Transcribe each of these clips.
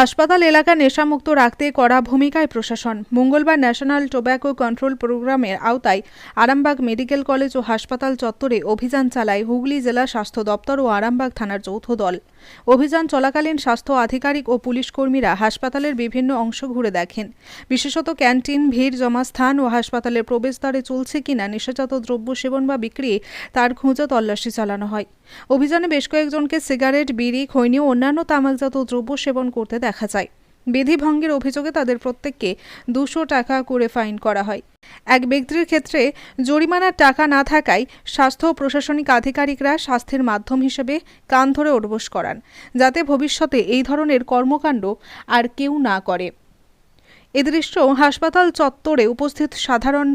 হাসপাতাল এলাকা নেশামুক্ত রাখতে কড়া ভূমিকায় প্রশাসন। মঙ্গলবার ন্যাশনাল টোব্যাকো কন্ট্রোল প্রোগ্রামের আওতায় আরামবাগ মেডিকেল কলেজ ও হাসপাতাল চত্বরে অভিযান চালায় হুগলি জেলা স্বাস্থ্য দপ্তর ও আরামবাগ থানার যৌথ দল। অভিযান চলাকালীন স্বাস্থ্য আধিকারিক ও পুলিশ কর্মীরা হাসপাতালের বিভিন্ন অংশ ঘুরে দেখেন। বিশেষত ক্যান্টিন, ভিড় জমা স্থান ও হাসপাতালের প্রবেশদ্বারে চলছে কিনা নেশাজাত দ্রব্য সেবন বা বিক্রি, তার খোঁজা তল্লাশি চালানো হয়। অভিযানে বেশ কয়েকজনকে সিগারেট, বিড়ি, খৈনি ও অন্যান্য তামাকজাত দ্রব্য সেবন করতে দেখা যায়। বিধি ভঙ্গের অভিযোগে তাদের প্রত্যেককে দুশো টাকা করে ফাইন করা হয়। এক ব্যক্তির ক্ষেত্রে জরিমানার টাকা না থাকায় স্বাস্থ্য ও প্রশাসনিক আধিকারিকরা স্বাস্থ্যের মাধ্যম হিসেবে কান ধরে ওঠবোস করান, যাতে ভবিষ্যতে এই ধরনের কর্মকাণ্ড আর কেউ না করে। এ দৃশ্য হাসপাতাল চত্বরে উপস্থিত সাধারণ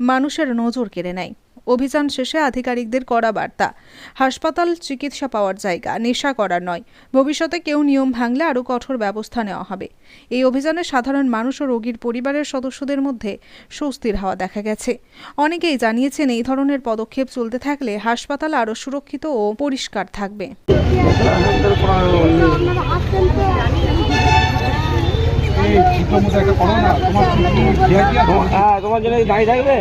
মানুষের নজর কেড়ে নেয়। অভিযান শেষে আধিকারিকদের করা বার্তা। হাসপাতাল চিকিৎসা পাওয়ার জায়গা নেশা করার নয়। ভবিষ্যতে কেউ নিয়ম ভাঙলে আরও কঠোর ব্যবস্থা নেওয়া হবে। এই অভিযানে সাধারণ মানুষ ও রোগীর পরিবারের সদস্যদের মধ্যে স্বস্তির হাওয়া দেখা গেছে। অনেকেই জানিয়েছেন এই ধরনের পদক্ষেপ চলতে থাকলে হাসপাতাল আরও সুরক্ষিত ও পরিষ্কার থাকবে। হ্যাঁ তোমার জন্য দাঁড়িয়ে থাকবে?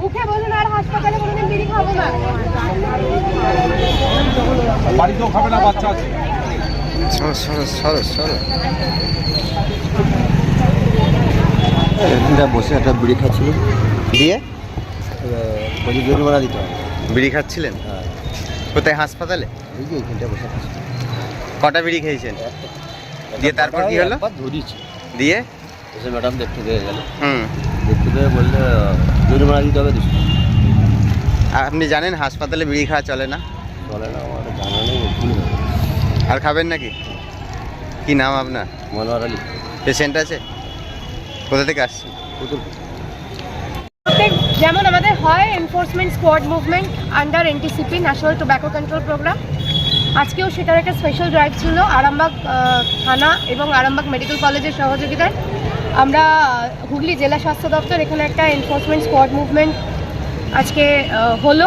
মুখে বলুন আর হাসপাতালে কোনোদিন বিড়ি খাব না। বাড়িতেও খাবে না বাচ্চা আছে? সরো সরো সরো সরো বসে একটা বিড়ি খাচ্ছিল দিয়ে? বলছি জরিমানা দিতে হবে। বিড়ি খাচ্ছিলেন? হ্যাঁ। কোথায় হাসপাতালে? এই যে এখানটা বসে কটা বিড়ি খেয়েছেন? দিয়ে তারপর কি হলো? দিয়ে? এসে ম্যাডাম দেখতে দিয়ে গেল। হুম। দেখতে দিয়ে বললে জরিমানা দিতে হবে দুশো। আর আপনি জানেন হাসপাতালে বিড়ি খাওয়া চলে না? বলে না আমার জানা নেই। আর খাবেন নাকি? কি নাম আপনার? মনোয়ার আলী। পেশেন্ট আছে? কোথা থেকে আসছেন? যেমন আমাদের হয় enforcement squad movement under NTCP national tobacco control programme আজকেও সেটার একটা স্পেশাল ড্রাইভ ছিল আরামবাগ থানা এবং আরামবাগ মেডিকেল কলেজের সহযোগিতায়। আমরা হুগলি জেলা স্বাস্থ্য দপ্তর এখানে একটা এনফোর্সমেন্ট স্কোয়াড মুভমেন্ট আজকে হলো।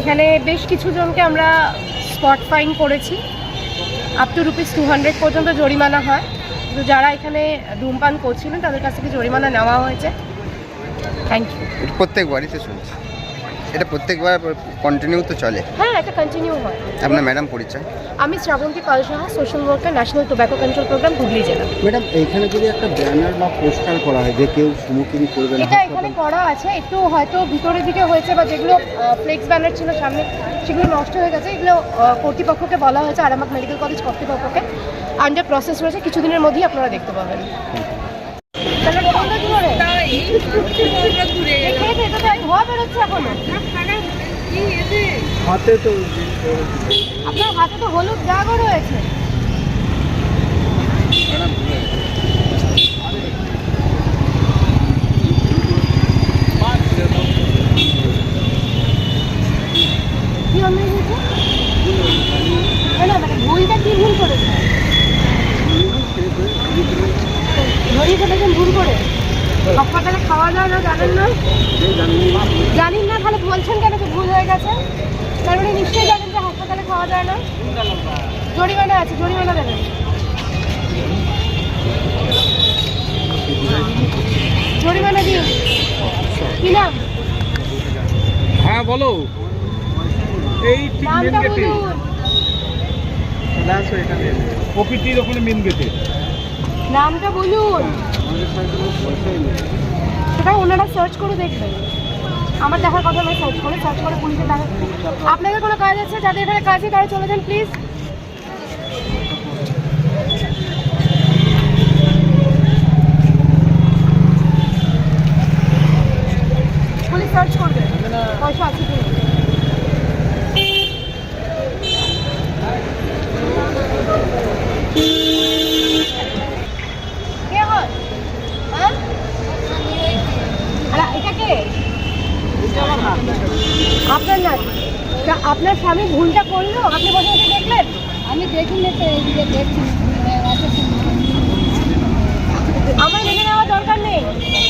এখানে বেশ কিছু জনকে আমরা স্পট ফাইন করেছি। Up to rupees two hundred পর্যন্ত জরিমানা হয়। তো যারা এখানে ধূমপান করছিলেন, তাদের কাছ থেকে জরিমানা নেওয়া হয়েছে। থ্যাংক ইউ প্রত্যেক প্রত্যেকবারই শুনছি এটা প্রত্যেকবার কন্টিনিউ তো চলে। হ্যাঁ এটা কন্টিনিউ হয়। আপনার ম্যাডাম পরিচয়? আমি Srabanti Pal Saha social worker national tobacco control programme Hooghly জেলা। ম্যাডাম এইখানে যদি একটা ব্যানার বা পোস্টার করা হয় যে কেউ স্মোকিং করবে না এটা এখানে করা আছে একটু হয়তো ভিতরের দিকে হয়েছে বা যেগুলো ফ্লেক্স ব্যানার ছিল সামনে সেগুলো নষ্ট হয়ে গেছে এগুলো কর্তৃপক্ষকে বলা হয়েছে আরামবাগ মেডিকেল কলেজ কর্তৃপক্ষকে। আন্ডার প্রসেস রয়েছে কিছুদিনের মধ্যেই আপনারা দেখতে পাবেন। খেয়ে খেয়ে তো তাই ধোয়া বেরোচ্ছে এখনও। হাতে তো আপনার হাতে তো হলুদ দাগও রয়েছে। মানে ভুলটা কি ভুল করেছে? ধরিয়ে ভুল করে। হাসপাতালে খাওয়া দাওয়া না জানেন না? জানেন না তাহলে বলছেন কেন? যে ভুল হয়ে গেছে। তার মানে নিশ্চয়ই জানেন যে হাসপাতালে খাওয়া যায় না। জরিমানা আছে জরিমানা দেবেন। জরিমানা দিন কি নাম? হ্যাঁ বলো। এই ঠিক মেন গেটে। প্রকৃতির ওখানে মেন গেটে। নামটা বলুন। সেটা ওনারা সার্চ করে দেখবেন। আমার দেখার কথা সার্চ করে সার্চ করে পুলিশে দেখা আপনাদের কোনো কাজ আছে? যাদের এখানে কাজে তারা চলে যান প্লিজ আপনার না আপনার স্বামী ভুলটা করল? আপনি বসে দেখলেন? আমি দেখিনি দেখছি। আমার মেনে নেওয়া দরকার নেই।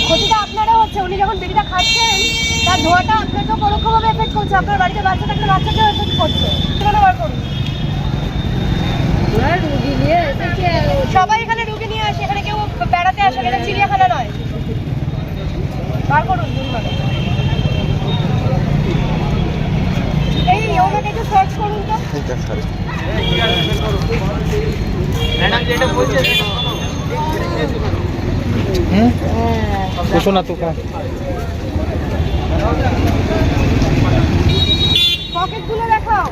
ক্ষতিটা আপনারা হচ্ছে। উনি যখন বেটিটা খাচ্ছেন তার ধোয়াটা আপনাকেও পরোক্ষভাবে এফেক্ট করছে। আপনার বাড়িতে বাচ্চা থাকলে বাচ্চাকেও এফেক্ট করছে। বার করুন। সবাই এখানে রুগী নিয়ে আসে। এখানে কেউ বেড়াতে আসে এখানে চিড়িয়াখানা নয়। বার করুন। এটা সরি বসো না তো কা পকেটগুলো দেখাও।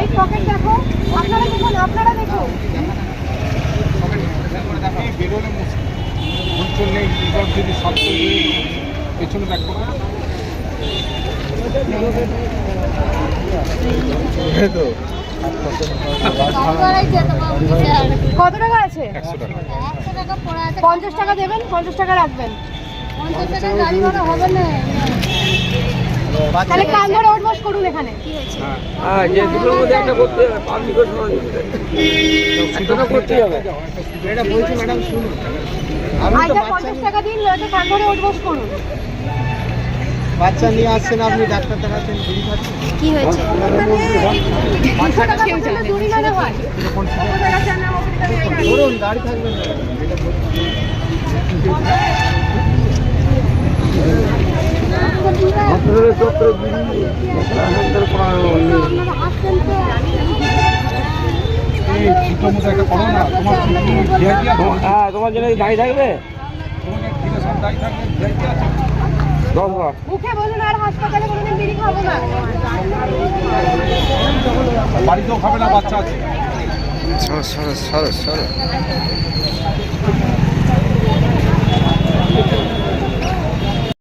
এই পকেট দেখো। আপনারা দেখুন আপনারা দেখুন। বেরোলে মুশকিল নেই এবার যদি সব পেছনে দেখো কত টাকা আছে? পঞ্চাশ টাকা। পঞ্চাশ টাকা দেবেন পঞ্চাশ টাকা রাখবেন। তাহলে কান ধরে ওঠবস করুন এখানে। আচ্ছা পঞ্চাশ টাকা দিন নয়তো কান ধরে ওঠবস করুন। বাচ্চা নিয়ে আসছেন আপনি ডাক্তার দেখাচ্ছেন ঘুরি খাচ্ছেন? দুশো টাকা পর্যন্ত জরিমানা হয়। ধরুন গাড়ি থাকবেন না। হ্যাঁ তোমার জন্য দায়ী থাকবে? ভিআইপি আছে? দশ বার। মুখে বলুন আর হাসপাতালে কোনোদিন বিড়ি খাব না। বাড়িতেও খাবে না বাচ্চা আছে। সরো সরো সরো সরো।